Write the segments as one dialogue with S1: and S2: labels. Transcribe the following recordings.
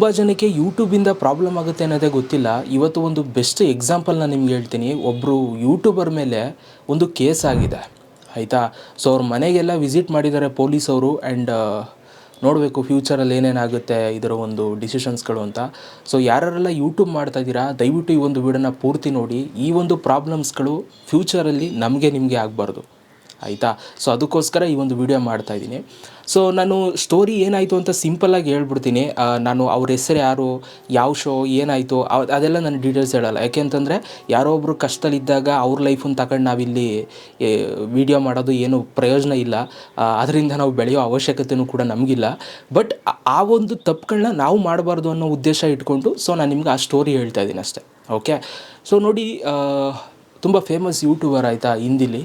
S1: ತುಂಬ ಜನಕ್ಕೆ ಯೂಟ್ಯೂಬಿಂದ ಪ್ರಾಬ್ಲಮ್ ಆಗುತ್ತೆ ಅನ್ನೋದೇ ಗೊತ್ತಿಲ್ಲ. ಇವತ್ತು ಒಂದು ಬೆಸ್ಟ್ ಎಕ್ಸಾಂಪಲ್ನ ನಿಮ್ಗೆ ಹೇಳ್ತೀನಿ. ಒಬ್ಬರು ಯೂಟ್ಯೂಬರ್ ಮೇಲೆ ಒಂದು ಕೇಸ್ ಆಗಿದೆ. ಆಯಿತಾ? ಸೊ ಅವ್ರ ಮನೆಗೆಲ್ಲ ವಿಸಿಟ್ ಮಾಡಿದ್ದಾರೆ ಪೊಲೀಸವರು ಆ್ಯಂಡ್ ನೋಡಬೇಕು ಫ್ಯೂಚರಲ್ಲಿ ಏನೇನಾಗುತ್ತೆ ಇದರ ಒಂದು ಡಿಸಿಷನ್ಸ್ಗಳು ಅಂತ. ಸೊ ಯಾರೆಲ್ಲ ಯೂಟ್ಯೂಬ್ ಮಾಡ್ತಾ ಇದ್ದೀರಾ, ದಯವಿಟ್ಟು ಈ ಒಂದು ವಿಡಿಯೋನ ಪೂರ್ತಿ ನೋಡಿ. ಈ ಒಂದು ಪ್ರಾಬ್ಲಮ್ಸ್ಗಳು ಫ್ಯೂಚರಲ್ಲಿ ನಮಗೆ ನಿಮಗೆ ಆಗಬಾರ್ದು. ಆಯಿತಾ? ಸೊ ಅದಕ್ಕೋಸ್ಕರ ಈ ಒಂದು ವಿಡಿಯೋ ಮಾಡ್ತಾ ಇದ್ದೀನಿ. ಸೊ ನಾನು ಸ್ಟೋರಿ ಏನಾಯಿತು ಅಂತ ಸಿಂಪಲ್ಲಾಗಿ ಹೇಳ್ಬಿಡ್ತೀನಿ. ನಾನು ಅವ್ರ ಹೆಸರು ಯಾರು, ಯಾವ ಶೋ ಏನಾಯಿತು ಅದೆಲ್ಲ ನಾನು ಡೀಟೇಲ್ಸ್ ಹೇಳಲ್ಲ. ಯಾಕೆಂತಂದರೆ ಯಾರೋ ಒಬ್ಬರು ಕಷ್ಟದಲ್ಲಿದ್ದಾಗ ಅವ್ರ ಲೈಫನ್ನು ತಗೊಂಡು ನಾವಿಲ್ಲಿ ವಿಡಿಯೋ ಮಾಡೋದು ಏನು ಪ್ರಯೋಜನ ಇಲ್ಲ. ಅದರಿಂದ ನಾವು ಬೆಳೆಯೋ ಅವಶ್ಯಕತೆಯೂ ಕೂಡ ನಮಗಿಲ್ಲ. ಬಟ್ ಆ ಒಂದು ತಪ್ಪುಗಳನ್ನ ನಾವು ಮಾಡಬಾರ್ದು ಅನ್ನೋ ಉದ್ದೇಶ ಇಟ್ಕೊಂಡು ಸೊ ನಾನು ನಿಮ್ಗೆ ಆ ಸ್ಟೋರಿ ಹೇಳ್ತಾ ಇದ್ದೀನಿ ಅಷ್ಟೇ. ಓಕೆ ಸೊ ನೋಡಿ ತುಂಬ ಫೇಮಸ್ ಯೂಟ್ಯೂಬರ್ ಆಯಿತಾ ಹಿಂದಿಲಿ.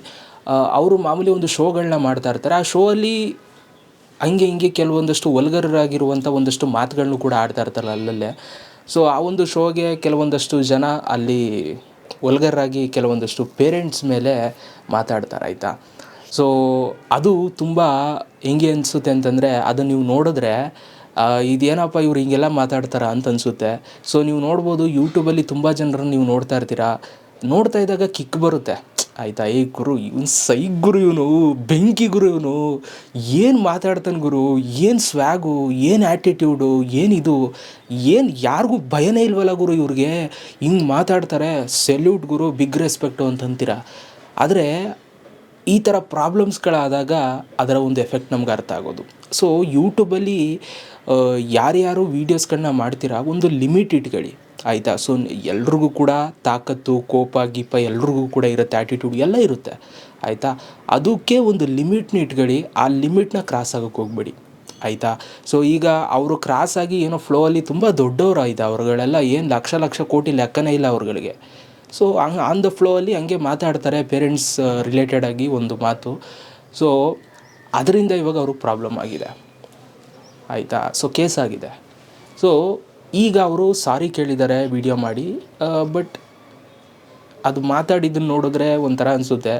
S1: ಅವರು ಮಾಮೂಲಿ ಒಂದು ಶೋಗಳನ್ನ ಮಾಡ್ತಾ ಇರ್ತಾರೆ. ಆ ಶೋ ಹಂಗೆ ಹಿಂಗೆ ಕೆಲವೊಂದಷ್ಟು ವಲ್ಗರರಾಗಿರುವಂಥ ಒಂದಷ್ಟು ಮಾತುಗಳನ್ನು ಕೂಡ ಆಡ್ತಾ ಇರ್ತಾರೆ ಅಲ್ಲಲ್ಲೇ. ಸೊ ಆ ಒಂದು ಶೋಗೆ ಕೆಲವೊಂದಷ್ಟು ಜನ ಅಲ್ಲಿ ವಲ್ಗರಾಗಿ ಕೆಲವೊಂದಷ್ಟು ಪೇರೆಂಟ್ಸ್ ಮೇಲೆ ಮಾತಾಡ್ತಾರೆ, ಆಯಿತಾ? ಸೊ ಅದು ತುಂಬ ಹೆಂಗೆ ಅನಿಸುತ್ತೆ ಅಂತಂದರೆ ಅದನ್ನು ನೀವು ನೋಡಿದ್ರೆ ಇದೇನಪ್ಪ ಇವ್ರು ಹಿಂಗೆಲ್ಲ ಮಾತಾಡ್ತಾರ ಅಂತ ಅನಿಸುತ್ತೆ. ಸೊ ನೀವು ನೋಡ್ಬೋದು ಯೂಟ್ಯೂಬಲ್ಲಿ ತುಂಬ ಜನರನ್ನು ನೀವು ನೋಡ್ತಾ ಇರ್ತೀರಾ. ನೋಡ್ತಾ ಇದ್ದಾಗ ಕಿಕ್ ಬರುತ್ತೆ. ಆಯಿತಾ, ಏ ಗುರು, ಇವ್ನು ಸೈ ಗುರು ಇವನು, ಬೆಂಕಿ ಗುರು ಇವನು, ಏನು ಮಾತಾಡ್ತಾನೆ ಗುರು, ಏನು ಸ್ವ್ಯಾಗು ಏನು ಆ್ಯಟಿಟ್ಯೂಡು ಏನಿದು ಏನು ಯಾರಿಗೂ ಭಯನೇ ಇಲ್ವಲ್ಲ ಗುರು ಇವ್ರಿಗೆ? ಹಿಂಗೆ ಮಾತಾಡ್ತಾರೆ ಸೆಲ್ಯೂಟ್ ಗುರು ಬಿಗ್ ರೆಸ್ಪೆಕ್ಟು ಅಂತಂತೀರ ಆದರೆ, ಈ ಥರ ಪ್ರಾಬ್ಲಮ್ಸ್ಗಳಾದಾಗ ಅದರ ಒಂದು ಎಫೆಕ್ಟ್ ನಮ್ಗೆ ಅರ್ಥ ಆಗೋದು. ಸೊ ಯೂಟ್ಯೂಬಲ್ಲಿ ಯಾರ್ಯಾರು ವೀಡಿಯೋಸ್ಗಳನ್ನ ಮಾಡ್ತೀರಾ, ಒಂದು ಲಿಮಿಟ್ ಇಟ್ಕೊಳ್ಳಿ. ಆಯಿತಾ? ಸೊ ಎಲ್ರಿಗೂ ಕೂಡ ತಾಕತ್ತು, ಕೋಪ, ಗೀಪ ಎಲ್ರಿಗೂ ಕೂಡ ಇರುತ್ತೆ ಆ್ಯಟಿಟ್ಯೂಡ್ ಎಲ್ಲ ಇರುತ್ತೆ, ಆಯಿತಾ? ಅದಕ್ಕೆ ಒಂದು ಲಿಮಿಟ್ನ ಇಟ್ಕೊಳ್ಳಿ ಆ ಲಿಮಿಟ್ನ ಕ್ರಾಸ್ ಆಗೋಕ್ಕೆ ಹೋಗ್ಬೇಡಿ, ಆಯಿತಾ? ಸೊ ಈಗ ಅವರು ಕ್ರಾಸ್ ಆಗಿ ಏನೋ ಫ್ಲೋ ಅಲ್ಲಿ ತುಂಬ ದೊಡ್ಡವರು ಆಯಿತು? ಅವ್ರುಗಳೆಲ್ಲ ಏನು ಲಕ್ಷ ಲಕ್ಷ ಕೋಟಿ ಲೆಕ್ಕನೇ ಇಲ್ಲ ಅವ್ರುಗಳಿಗೆ. ಸೊ ಹಂಗೆ ಆನ್ ದ ಫ್ಲೋ ಅಲ್ಲಿ ಹಂಗೆ ಮಾತಾಡ್ತಾರೆ ಪೇರೆಂಟ್ಸ್ ರಿಲೇಟೆಡ್ ಆಗಿ ಒಂದು ಮಾತು. ಸೊ ಅದರಿಂದ ಇವಾಗ ಅವ್ರಿಗೆ ಪ್ರಾಬ್ಲಮ್ ಆಗಿದೆ, ಆಯಿತಾ? ಸೊ ಕೇಸ್ ಆಗಿದೆ. ಸೊ ಈಗ ಅವರು ಸಾರಿ ಕೇಳಿದ್ದಾರೆ ವಿಡಿಯೋ ಮಾಡಿ. ಬಟ್ ಅದು ಮಾತಾಡಿದ್ದನ್ನು ನೋಡಿದ್ರೆ ಒಂಥರ ಅನಿಸುತ್ತೆ.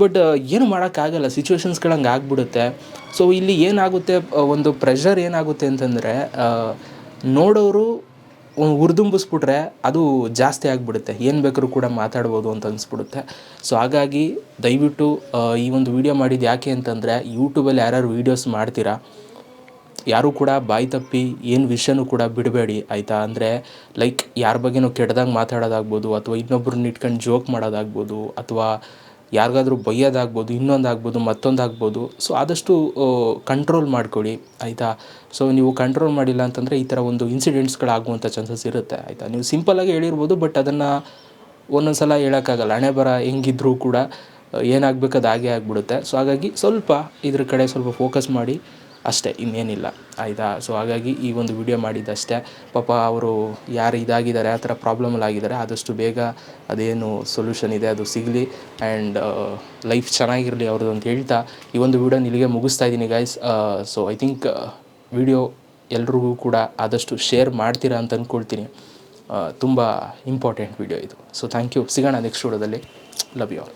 S1: ಬಟ್ ಏನು ಮಾಡೋಕ್ಕಾಗಲ್ಲ ಸಿಚುವೇಶನ್ಸ್ಗಳು ಹಂಗೆ ಆಗ್ಬಿಡುತ್ತೆ. ಸೊ ಇಲ್ಲಿ ಏನಾಗುತ್ತೆ ಒಂದು ಪ್ರೆಷರ್ ಏನಾಗುತ್ತೆ ಅಂತಂದರೆ ನೋಡೋರು ಹುರಿದುಂಬಿಸ್ಬಿಟ್ರೆ ಅದು ಜಾಸ್ತಿ ಆಗಿಬಿಡುತ್ತೆ. ಏನು ಬೇಕಾದ್ರೂ ಕೂಡ ಮಾತಾಡ್ಬೋದು ಅಂತ ಅನಿಸ್ಬಿಡುತ್ತೆ. ಸೊ ಹಾಗಾಗಿ ದಯವಿಟ್ಟು ಈ ಒಂದು ವಿಡಿಯೋ ಮಾಡಿದ್ದು ಯಾಕೆ ಅಂತಂದರೆ ಯೂಟ್ಯೂಬಲ್ಲಿ ಯಾರ್ಯಾರು ವೀಡಿಯೋಸ್ ಮಾಡ್ತೀರಾ ಯಾರೂ ಕೂಡ ಬಾಯಿ ತಪ್ಪಿ ಏನು ವಿಷಯನೂ ಕೂಡ ಬಿಡಬೇಡಿ, ಆಯಿತಾ? ಅಂದರೆ ಲೈಕ್ ಯಾರ ಬಗ್ಗೆನೂ ಕೆಟ್ಟದಾಗಿ ಮಾತಾಡೋದಾಗ್ಬೋದು, ಅಥವಾ ಇನ್ನೊಬ್ರನ್ನ ಇಟ್ಕೊಂಡು ಜೋಕ್ ಮಾಡೋದಾಗ್ಬೋದು, ಅಥವಾ ಯಾರಿಗಾದರೂ ಬೈಯೋದಾಗ್ಬೋದು ಇನ್ನೊಂದು ಮತ್ತೊಂದಾಗ್ಬೋದು, ಸೊ ಆದಷ್ಟು ಕಂಟ್ರೋಲ್ ಮಾಡ್ಕೊಳ್ಳಿ, ಆಯಿತಾ? ಸೊ ನೀವು ಕಂಟ್ರೋಲ್ ಮಾಡಿಲ್ಲ ಅಂತಂದರೆ ಈ ಥರ ಒಂದು ಇನ್ಸಿಡೆಂಟ್ಸ್ಗಳಾಗುವಂಥ ಚಾನ್ಸಸ್ ಇರುತ್ತೆ, ಆಯಿತಾ? ನೀವು ಸಿಂಪಲಾಗಿ ಹೇಳಿರ್ಬೋದು ಬಟ್ ಅದನ್ನು ಒಂದೊಂದು ಸಲ ಹೇಳೋಕ್ಕಾಗಲ್ಲ. ಹಣೆ ಬರ ಹೆಂಗಿದ್ರೂ ಕೂಡ ಏನಾಗಬೇಕು ಹಾಗೆ ಆಗಿಬಿಡುತ್ತೆ. ಸೊ ಹಾಗಾಗಿ ಸ್ವಲ್ಪ ಇದ್ರ ಕಡೆ ಸ್ವಲ್ಪ ಫೋಕಸ್ ಮಾಡಿ ಅಷ್ಟೇ, ಇನ್ನೇನಿಲ್ಲ. ಆಯಿತಾ? ಸೊ ಹಾಗಾಗಿ ಈ ಒಂದು ವಿಡಿಯೋ ಮಾಡಿದ್ದಷ್ಟೇ ಪಾಪ ಅವರು ಯಾರು ಇದಾಗಿದ್ದಾರೆ, ಆ ಥರ ಪ್ರಾಬ್ಲಮಲ್ಲಿ ಆಗಿದ್ದಾರೆ. ಆದಷ್ಟು ಬೇಗ ಅದೇನು ಸೊಲ್ಯೂಷನ್ ಇದೆ, ಅದು ಸಿಗಲಿ. ಆ್ಯಂಡ್ ಲೈಫ್ ಚೆನ್ನಾಗಿರಲಿ ಅವ್ರದ್ದು ಅಂತ ಹೇಳ್ತಾ ಈ ಒಂದು ವಿಡಿಯೋ ಇಲ್ಲಿಗೆ ಮುಗಿಸ್ತಾ ಇದ್ದೀನಿ guys so I think video ಎಲ್ರಿಗೂ ಕೂಡ ಆದಷ್ಟು ಶೇರ್ ಮಾಡ್ತೀರಾ ಅಂತ ಅಂದ್ಕೊಳ್ತೀನಿ ತುಂಬ ಇಂಪಾರ್ಟೆಂಟ್ ವಿಡಿಯೋ ಇದು. ಸೊ ಥ್ಯಾಂಕ್ ಯು ಸಿಗೋಣ ನೆಕ್ಸ್ಟ್ ವಿಡಿಯೋದಲ್ಲಿ ಲವ್ ಯು ಆಲ್